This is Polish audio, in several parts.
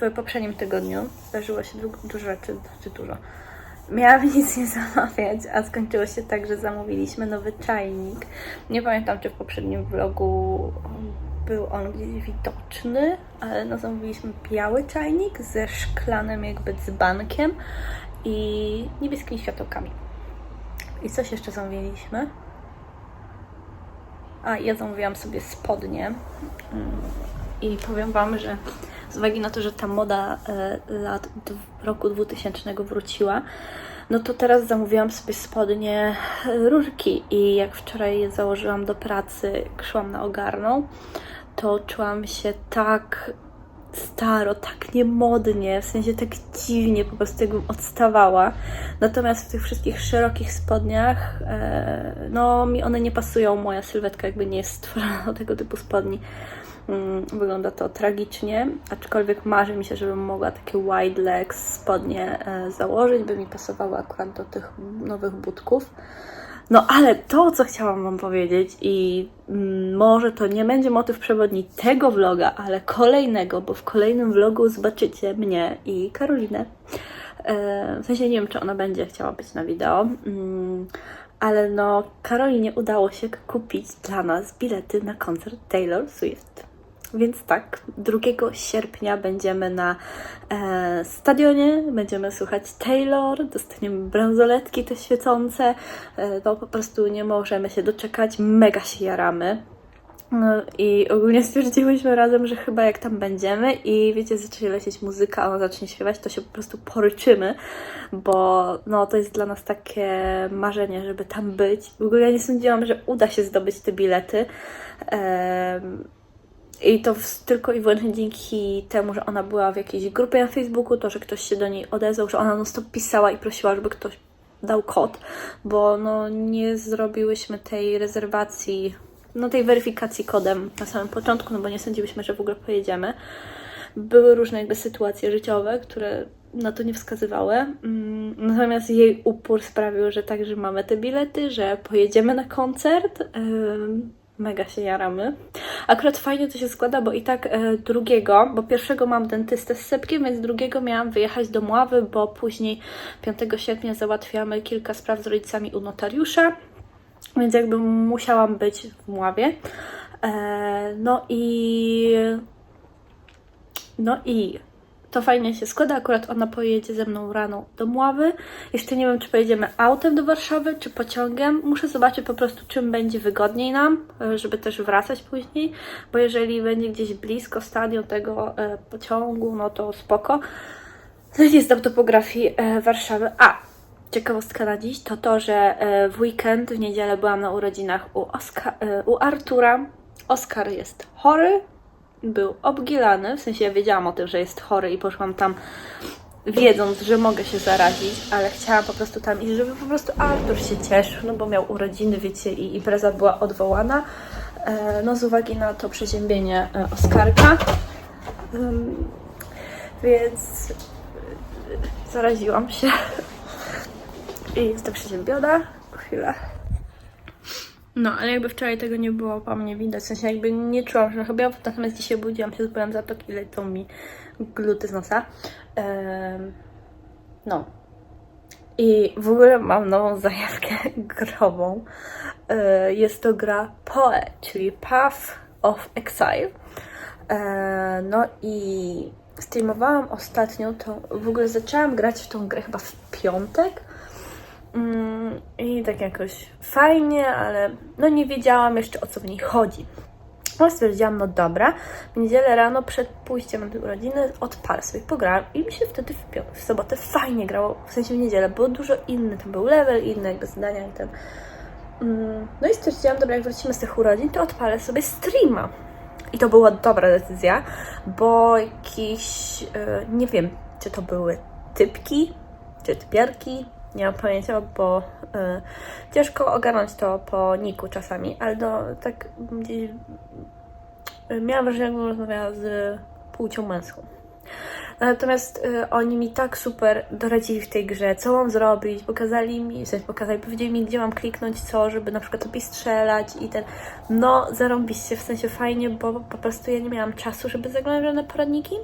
w poprzednim tygodniu, zdarzyło się du- dużo rzeczy, czy dużo. Miałam nic nie zamawiać, a skończyło się tak, że zamówiliśmy nowy czajnik. Nie pamiętam, czy w poprzednim vlogu był on gdzieś widoczny, ale no zamówiliśmy biały czajnik ze szklanym jakby dzbankiem i niebieskimi światełkami. I coś jeszcze zamówiliśmy? A, ja zamówiłam sobie spodnie. Mm, I powiem Wam, że z uwagi na to, że ta moda e, lat roku 2000 wróciła, no to teraz zamówiłam sobie spodnie e, rurki i jak wczoraj je założyłam do pracy, szłam na ogarną, to czułam się tak staro, tak niemodnie, w sensie tak dziwnie, po prostu jakbym odstawała. Natomiast w tych wszystkich szerokich spodniach, e, no mi one nie pasują, moja sylwetka jakby nie jest stworzona do tego typu spodni. Mm, Wygląda to tragicznie, aczkolwiek marzy mi się, żebym mogła takie wide legs spodnie e, założyć, by mi pasowały akurat do tych nowych budków. No ale to, co chciałam Wam powiedzieć i mm, może to nie będzie motyw przewodni tego vloga, ale kolejnego, bo w kolejnym vlogu zobaczycie mnie i Karolinę. E, w sensie nie wiem, czy ona będzie chciała być na wideo, mm, ale no Karolinie udało się kupić dla nas bilety na koncert Taylor Swift. Więc tak, 2 sierpnia będziemy na e, stadionie, będziemy słuchać Taylor, dostaniemy bransoletki te świecące, e, no po prostu nie możemy się doczekać, mega się jaramy. No i ogólnie stwierdziłyśmy razem, że chyba jak tam będziemy i wiecie, zacznie lecieć muzyka, a ona zacznie śpiewać, to się po prostu poryczymy, bo no to jest dla nas takie marzenie, żeby tam być. W ogóle ja nie sądziłam, że uda się zdobyć te bilety. Em, i to tylko i wyłącznie dzięki temu, że ona była w jakiejś grupie na Facebooku, to, że ktoś się do niej odezwał, że ona non stop pisała i prosiła, żeby ktoś dał kod, bo no nie zrobiłyśmy tej rezerwacji, no tej weryfikacji kodem na samym początku, no bo nie sądziłyśmy, że w ogóle pojedziemy. Były różne jakby sytuacje życiowe, które na to nie wskazywały. Mm, Natomiast jej upór sprawił, że także mamy te bilety, że pojedziemy na koncert. Ym, Mega się jaramy. Akurat fajnie to się składa, bo i tak e, drugiego, bo pierwszego mam dentystę z sepkiem, więc drugiego miałam wyjechać do Mławy, bo później 5 sierpnia załatwiamy kilka spraw z rodzicami u notariusza, więc jakby musiałam być w Mławie. E, no i no i to fajnie się składa. Akurat ona pojedzie ze mną rano do Mławy. Jeszcze nie wiem, czy pojedziemy autem do Warszawy, czy pociągiem. Muszę zobaczyć po prostu, czym będzie wygodniej nam, e, żeby też wracać później, bo jeżeli będzie gdzieś blisko stadion tego e, pociągu, no to spoko. No nie znam topografii e, Warszawy. A, ciekawostka na dziś to to, że w weekend, w niedzielę byłam na urodzinach u, u Artura. Oskar jest chory, był obgilany, w sensie ja wiedziałam o tym, że jest chory i poszłam tam wiedząc, że mogę się zarazić, ale chciałam po prostu tam iść, żeby po prostu Artur się cieszył, no bo miał urodziny, wiecie, i impreza była odwołana, e, no z uwagi na to przeziębienie e, Oskarka. Więc zaraziłam się i jestem przeziębiona. Chwila. No, ale jakby wczoraj tego nie było po mnie widać, w sensie jakby nie czułam że chyba, natomiast dzisiaj budziłam się z bólem zatoki i lecą mi gluty z nosa. Em, no. I w ogóle mam nową zajawkę grową. E, Jest to gra PoE, czyli Path of Exile. E, No i streamowałam ostatnio to, w ogóle zaczęłam grać w tą grę chyba w piątek. Mm, I tak jakoś fajnie, ale no nie wiedziałam jeszcze o co w niej chodzi. No stwierdziłam, no dobra, w niedzielę rano przed pójściem na te urodziny odpalę sobie, pograłam i mi się wtedy w, w sobotę fajnie grało, w sensie w niedzielę, było dużo inny, tam był level inny, jakby zadania i ten. Mm, No i stwierdziłam, dobra, jak wrócimy z tych urodzin, to odpalę sobie streama. I to była dobra decyzja, bo jakiś, e, nie wiem, czy to były typki, czy typiarki, nie mam pojęcia, bo e, ciężko ogarnąć to po niku czasami, ale no tak gdzieś e, miałam wrażenie, jakbym rozmawiała z płcią męską. Natomiast y, oni mi tak super doradzili w tej grze, co mam zrobić, pokazali mi, w sensie pokazali, powiedzieli mi, gdzie mam kliknąć, co, żeby na przykład lepiej strzelać i ten, no zarąbiście, w sensie fajnie, bo po prostu ja nie miałam czasu, żeby zaglądać żadne poradniki.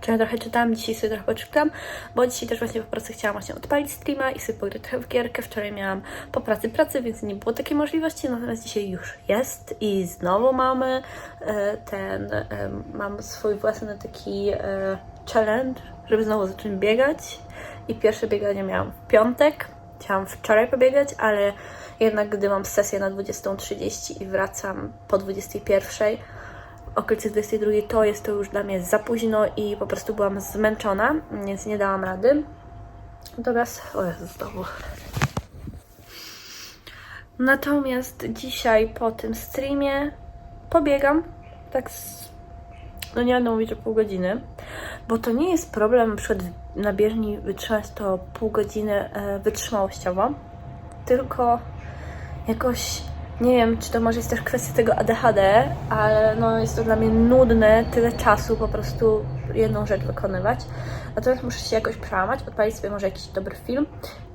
Wczoraj trochę czytałam, dzisiaj sobie trochę poczytam, bo dzisiaj też właśnie po pracy chciałam właśnie odpalić streama i sobie pograć trochę w gierkę. Wczoraj miałam po pracy pracę, więc nie było takiej możliwości, natomiast dzisiaj już jest i znowu mamy e, ten, e, mam swój własny taki e, challenge, żeby znowu zacząć biegać i pierwsze bieganie miałam w piątek. Chciałam wczoraj pobiegać, ale jednak gdy mam sesję na 20.30 i wracam po 21.00, okolicy 22 to jest to już dla mnie za późno i po prostu byłam zmęczona, więc nie dałam rady. Natomiast, o znowu. Natomiast dzisiaj po tym streamie pobiegam tak z, no nie będę mówić, że pół godziny, bo to nie jest problem na na bieżni wytrzymać to pół godziny e, wytrzymałościowo, tylko jakoś nie wiem, czy to może jest też kwestia tego ADHD, ale no jest to dla mnie nudne tyle czasu po prostu jedną rzecz wykonywać. Natomiast muszę się jakoś przełamać, odpalić sobie może jakiś dobry film.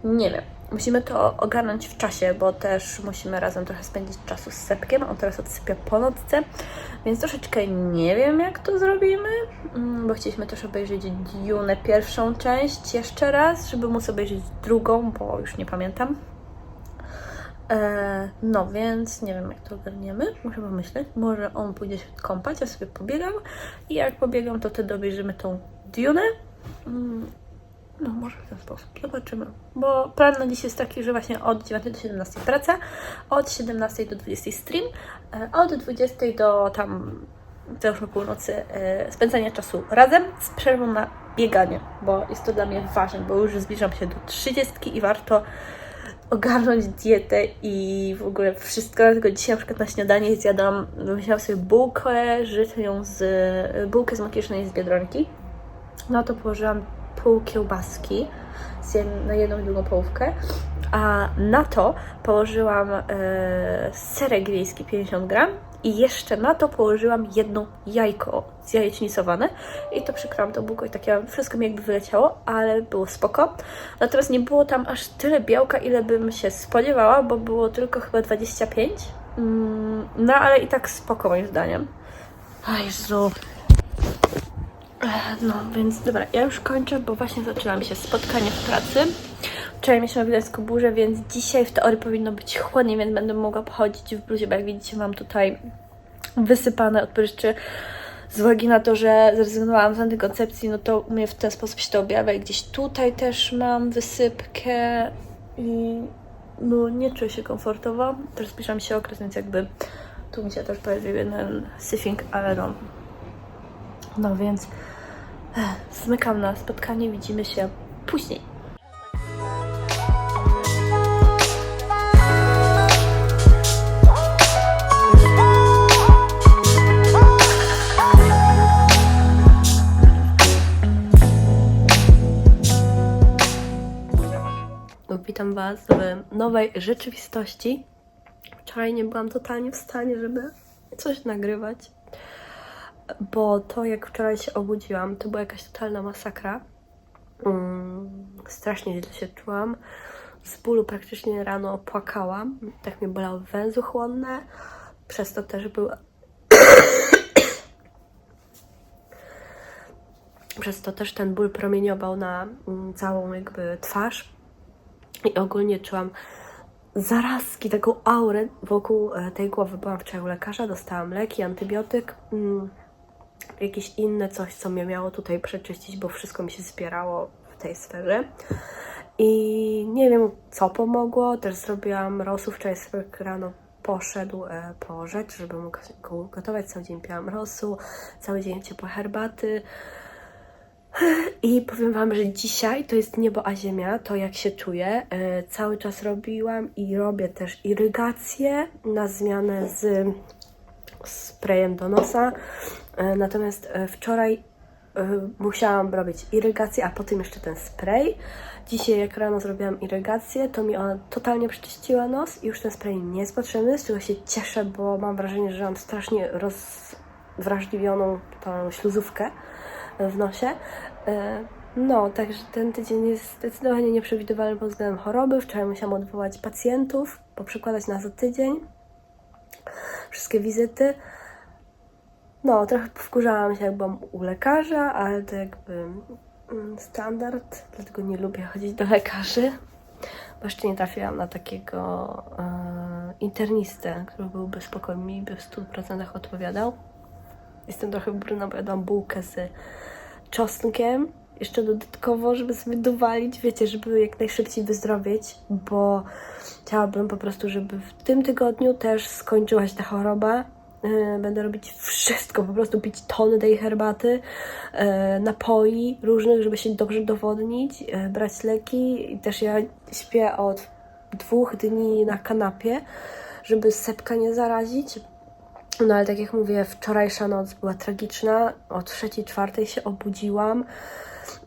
Nie wiem. Musimy to ogarnąć w czasie, bo też musimy razem trochę spędzić czasu z Sepkiem. On teraz odsypia po nocce, więc troszeczkę nie wiem, jak to zrobimy, mm, bo chcieliśmy też obejrzeć Dune pierwszą część jeszcze raz, żeby móc obejrzeć drugą, bo już nie pamiętam. E, no więc nie wiem jak to ogarniemy, muszę pomyśleć. Może on pójdzie się kąpać, ja sobie pobiegam i jak pobiegam to wtedy obejrzymy tą Dune. Mm, no może w ten sposób, zobaczymy. Bo plan na dziś jest taki, że właśnie od 9 do 17 praca, od 17 do 20 stream, e, a od 20 do tam po północy e, spędzania czasu razem z przerwą na bieganie, bo jest to dla mnie ważne, bo już zbliżam się do 30 i warto ogarnąć dietę i w ogóle wszystko, dzisiaj na przykład na śniadanie zjadłam, wymyślałam sobie bułkę, żytnią z, bułkę z makiesznej z Biedronki. Na to położyłam pół kiełbaski na jedną i drugą połówkę, a na to położyłam e, serek wiejski 50 gram i jeszcze na to położyłam jedno jajko zjajecznicowane i to przykryłam tą bułką i takie wszystko mi jakby wyleciało, ale było spoko. Natomiast nie było tam aż tyle białka, ile bym się spodziewała, bo było tylko chyba 25. Mm, no ale i tak spoko moim zdaniem. Aj, Jezu. No, więc dobra, ja już kończę, bo właśnie zaczyna mi się spotkanie w pracy. Wczoraj mieliśmy w Gdańsku burzę, więc dzisiaj w teorii powinno być chłodniej, więc będę mogła pochodzić w bluzie, bo jak widzicie mam tutaj wysypane od pryszczy z uwagi na to, że zrezygnowałam z antykoncepcji, no to u mnie w ten sposób się to objawia i gdzieś tutaj też mam wysypkę i no nie czuję się komfortowo. Teraz zbliżam się okres, więc jakby tu mi się też pojawił jeden syfing, ale no. No więc eh, zmykam na spotkanie, widzimy się później. Was w nowej rzeczywistości. Wczoraj nie byłam totalnie w stanie, żeby coś nagrywać, bo to jak wczoraj się obudziłam, to była jakaś totalna masakra. Mm, strasznie źle się czułam. Z bólu praktycznie rano płakałam. Tak mnie bolały węzły chłonne. Przez to też był Przez to też ten ból promieniował na mm, całą jakby twarz i ogólnie czułam zarazki, taką aurę wokół e, tej głowy. Byłam wczoraj u lekarza, dostałam leki, antybiotyk, mm, jakieś inne coś, co mnie miało tutaj przeczyścić, bo wszystko mi się zbierało w tej sferze. I nie wiem, co pomogło. Też zrobiłam rosół. Wczoraj sobie rano poszedł e, po rzecz, żeby mógł go gotować. Cały dzień piłam rosół, cały dzień ciepłe herbaty. I powiem Wam, że dzisiaj to jest niebo a ziemia, to jak się czuję. E, cały czas robiłam i robię też irygację na zmianę z sprayem do nosa. E, natomiast e, wczoraj musiałam robić irygację, a potem jeszcze ten spray. Dzisiaj jak rano zrobiłam irygację, to mi ona totalnie przeczyściła nos i już ten spray nie jest potrzebny, z czego się cieszę, bo mam wrażenie, że mam strasznie rozwrażliwioną tą śluzówkę w nosie. E, No, także ten tydzień jest zdecydowanie nieprzewidywalny pod względem choroby. Wczoraj musiałam odwołać pacjentów, poprzekładać na za tydzień wszystkie wizyty. No, trochę wkurzałam się, jak byłam u lekarza, ale to jakby mm, standard, dlatego nie lubię chodzić do lekarzy. Bo jeszcze nie trafiłam na takiego e, internistę, który byłby spokojny mi by w 100% odpowiadał. Jestem trochę brudna, bo jadłam bułkę z czosnkiem. Jeszcze dodatkowo, żeby sobie dowalić, wiecie, żeby jak najszybciej wyzdrowieć, bo chciałabym po prostu, żeby w tym tygodniu też skończyła się ta choroba. Yy, Będę robić wszystko, po prostu pić tony tej herbaty, yy, napoi różnych, żeby się dobrze dowodnić, yy, brać leki. I też ja śpię od dwóch dni na kanapie, żeby sepka nie zarazić. No ale tak jak mówię, wczorajsza noc była tragiczna. O trzeciej, czwartej się obudziłam.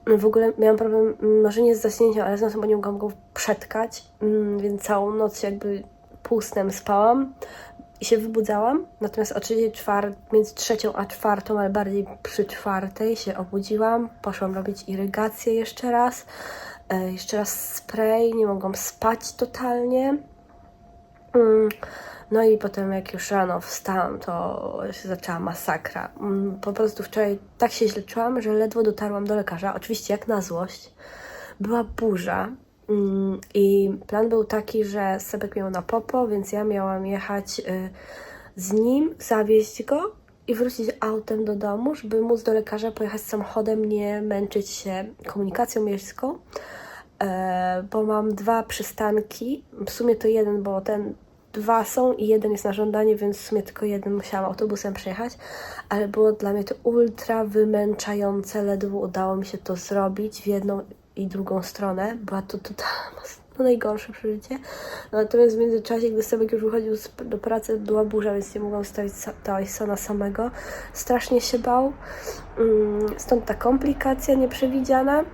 W ogóle miałam problem, mm, może nie z zaśnięciem, ale z nosem, bo nie mogłam go przetkać, mm, więc całą noc jakby półsnem spałam i się wybudzałam. Natomiast o trzeciej, czwar- między trzecią a czwartą, ale bardziej przy czwartej się obudziłam. Poszłam robić irygację jeszcze raz. E, jeszcze raz spray, nie mogłam spać totalnie. Mm, No i potem jak już rano wstałam, to się zaczęła masakra. Mm, Po prostu wczoraj tak się źle czułam, że ledwo dotarłam do lekarza. Oczywiście jak na złość. Była burza mm, i plan był taki, że Sebek miał na popo, więc ja miałam jechać y, z nim, zawieźć go i wrócić autem do domu, żeby móc do lekarza pojechać samochodem, nie męczyć się komunikacją miejską. E, bo mam dwa przystanki. W sumie to jeden, bo ten dwa są i jeden jest na żądanie, więc w sumie tylko jeden musiałam autobusem przejechać, ale było dla mnie to ultra wymęczające. Ledwo udało mi się to zrobić w jedną i drugą stronę. Była to totalna no najgorsze przeżycie. Natomiast w międzyczasie, gdy Sebek już wychodził do pracy, była burza, więc nie mogłam zostawić sa- Tysona samego. Strasznie się bał. Mm, Stąd ta komplikacja nieprzewidziana.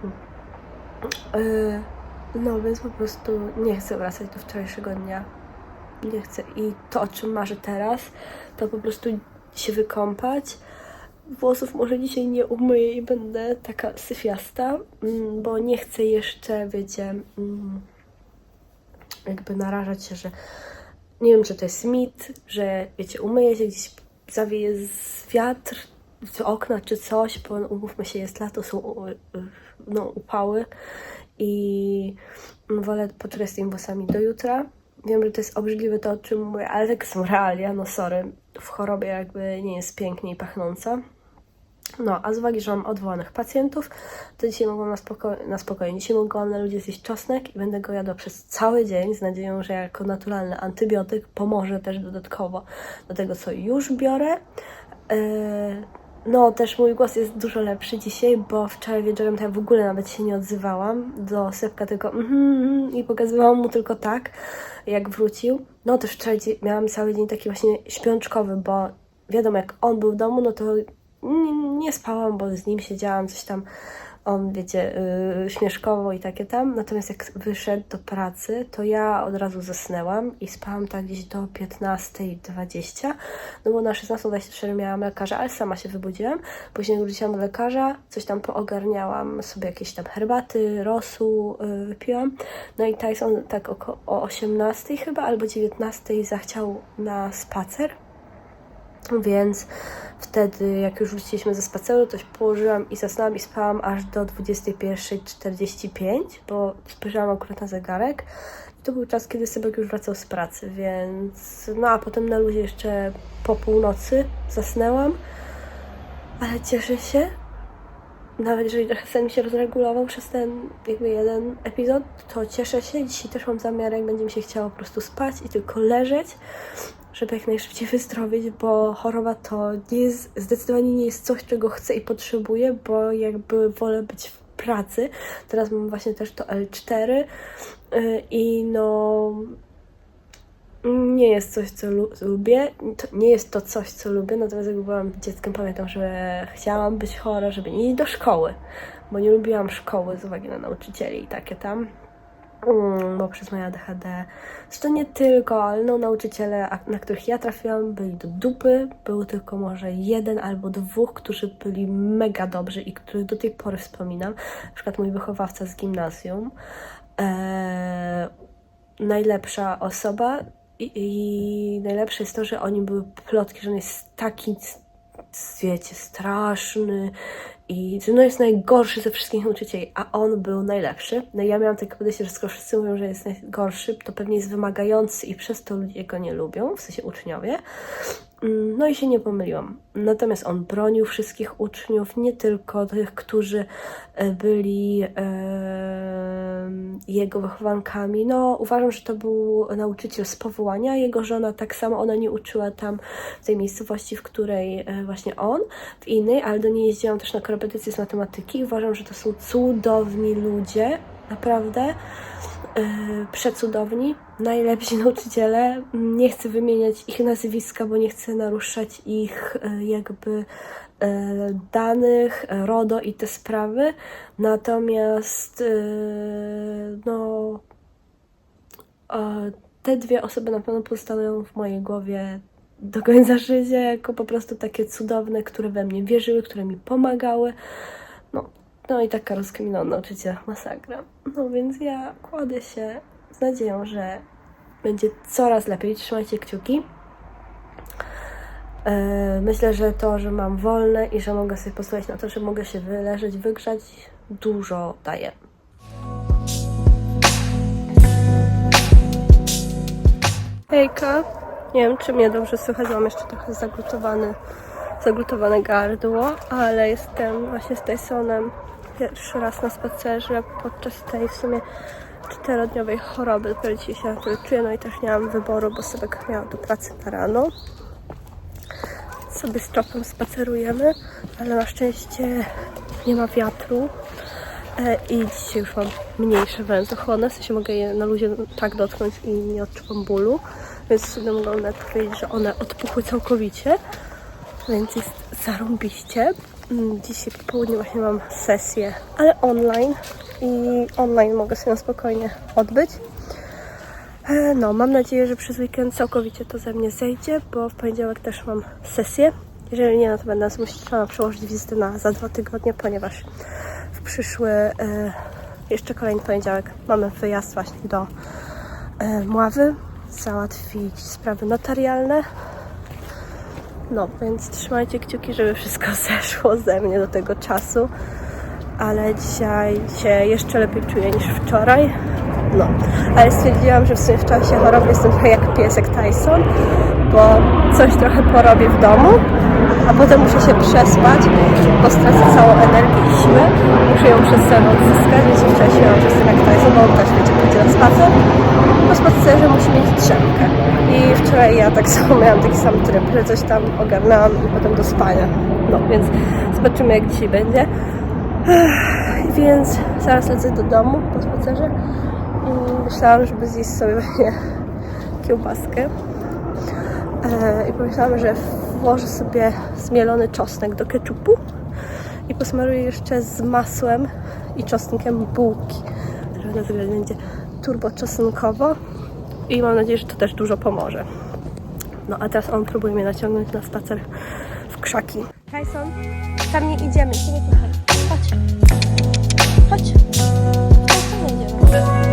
Yy, No, więc po prostu nie chcę wracać do wczorajszego dnia. Nie chcę. I to, o czym marzę teraz, to po prostu się wykąpać. Włosów może dzisiaj nie umyję i będę taka syfiasta, mm, bo nie chcę jeszcze, wiecie, mm, jakby narażać się, że nie wiem, czy to jest mit, że wiecie, umyję się gdzieś, zawieje z wiatr z okna czy coś, bo no, umówmy się, jest lato, są no, upały i wolę poczekać z tymi włosami do jutra. Wiem, że to jest obrzydliwe to, o czym mówię, ale tak są realia, no sorry. W chorobie jakby nie jest pięknie i pachnąco. No, a z uwagi, że mam odwołanych pacjentów, to dzisiaj mogłam na, spoko- na spokojnie. Dzisiaj mogłam na ludzie zjeść czosnek i będę go jadła przez cały dzień z nadzieją, że jako naturalny antybiotyk pomoże też dodatkowo do tego, co już biorę. Yy, no, też mój głos jest dużo lepszy dzisiaj, bo wczoraj wieczorem to ja w ogóle nawet się nie odzywałam do Sepka, tylko mhm, mhm i pokazywałam mu tylko tak, jak wrócił. No też wczoraj miałam cały dzień taki właśnie śpiączkowy, bo wiadomo, jak on był w domu, no to nie, nie spałam, bo z nim siedziałam, coś tam, on, wiecie, yy, śmieszkowo i takie tam. Natomiast jak wyszedł do pracy, to ja od razu zasnęłam i spałam tak gdzieś do 15.20, no bo na 16.24 miałam lekarza, ale sama się wybudziłam. Później wróciłam do lekarza, coś tam poogarniałam, sobie jakieś tam herbaty, rosół yy, wypiłam. No i Tyson tak oko- o 18 chyba albo 19 zachciał na spacer. Więc wtedy, jak już wróciliśmy ze spaceru, to się położyłam i zasnęłam i spałam aż do 21.45, bo spojrzałam akurat na zegarek. I to był czas, kiedy Sebek już wracał z pracy, więc... No a potem na luzie jeszcze po północy zasnęłam, ale cieszę się, nawet jeżeli trochę sen mi się rozregulował przez ten jakby jeden epizod, to cieszę się. Dzisiaj też mam zamiar, jak będzie mi się chciało po prostu spać i tylko leżeć, żeby jak najszybciej wyzdrowieć, bo choroba to nie jest, zdecydowanie nie jest coś, czego chcę i potrzebuję, bo jakby wolę być w pracy. Teraz mam właśnie też to L4 yy, i no nie jest coś, co lu- lubię. To nie jest to coś, co lubię, natomiast jak byłam dzieckiem, pamiętam, że chciałam być chora, żeby nie iść do szkoły, bo nie lubiłam szkoły z uwagi na nauczycieli i takie tam. Mm, bo przez moje ADHD, zresztą nie tylko, ale no nauczyciele, na których ja trafiłam, byli do dupy. Był tylko może jeden albo dwóch, którzy byli mega dobrzy i których do tej pory wspominam. Na przykład mój wychowawca z gimnazjum. Eee, najlepsza osoba i, i najlepsze jest to, że oni były plotki, że on jest taki, wiecie, straszny i no jest najgorszy ze wszystkich nauczycieli, a on był najlepszy. No ja miałam takie podejście, że skoro wszyscy mówią, że jest najgorszy, to pewnie jest wymagający i przez to ludzie go nie lubią, w sensie uczniowie. Mm, No i się nie pomyliłam. Natomiast on bronił wszystkich uczniów, nie tylko tych, którzy e, byli em, jego wychowankami. No, uważam, że to był nauczyciel z powołania. Jego żona tak samo, ona nie uczyła tam w tej miejscowości, w której e, właśnie on, w innej, ale do niej jeździłam też na korepetycje z matematyki. Uważam, że to są cudowni ludzie, naprawdę. Yy, przecudowni, najlepsi nauczyciele. Nie chcę wymieniać ich nazwiska, bo nie chcę naruszać ich yy, jakby yy, danych, RODO i te sprawy. Natomiast no te dwie osoby na pewno pozostaną w mojej głowie do końca życia jako po prostu takie cudowne, które we mnie wierzyły, które mi pomagały. No, no i taka rozkminona nauczyciela masakra. No więc ja kładę się z nadzieją, że będzie coraz lepiej. Trzymajcie kciuki. E, Myślę, że to, że mam wolne i że mogę sobie pozwolić na to, że mogę się wyleżeć, wygrzać, dużo daje. Hejka. Nie wiem, czy mnie dobrze słychać, mam jeszcze trochę zaglutowany, zaglutowane gardło, ale jestem właśnie z Tysonem pierwszy raz na spacerze podczas tej w sumie czterodniowej choroby. Dopiero dzisiaj się czuję, no i też nie mam wyboru, bo sobie miałam do pracy na rano. Sobie z czopem spacerujemy, ale na szczęście nie ma wiatru. E, I dzisiaj już mam mniejsze węzochłony, w sensie mogę je na luzie tak dotknąć i nie odczuwam bólu. Więc mogę nawet powiedzieć, że one odpuchły całkowicie. Więc jest zarąbiście. Mm, Dzisiaj po południu właśnie mam sesję, ale online. I online mogę sobie spokojnie odbyć. E, No, mam nadzieję, że przez weekend całkowicie to ze mnie zejdzie, bo w poniedziałek też mam sesję. Jeżeli nie, no to będę musiała przełożyć wizytę na za dwa tygodnie, ponieważ w przyszły, e, jeszcze kolejny poniedziałek mamy wyjazd właśnie do e, Mławy, załatwić sprawy notarialne. No, więc trzymajcie kciuki, żeby wszystko zeszło ze mnie do tego czasu. Ale dzisiaj się jeszcze lepiej czuję niż wczoraj. No, ale stwierdziłam, że w sumie w czasie choroby jestem trochę jak piesek Tyson, bo coś trochę porobię w domu, a potem muszę się przespać, bo stracę całą energię i siłę. Muszę ją przez sen odzyskać, więc wczoraj śmiałam, że jestem jak Tyson, bo on też wiecie, pójdzie na spacer. Po spacerze musi mieć drzemkę. I wczoraj ja tak samo miałam taki sam tryb, że coś tam ogarnęłam i potem do spania. No, więc zobaczymy jak dzisiaj będzie. Więc zaraz lecę do domu po spacerze myślałam, żeby zjeść sobie właśnie kiełbaskę. E, I pomyślałam, że włożę sobie zmielony czosnek do keczupu i posmaruję jeszcze z masłem i czosnkiem bułki. Na wygląd będzie turbo czosnkowo i mam nadzieję, że to też dużo pomoże. No a teraz on próbuje mnie naciągnąć na spacer w krzaki. Tyson, tam nie idziemy, idziemy tutaj. Chodź. Chodź. Chodź, tam nie idziemy.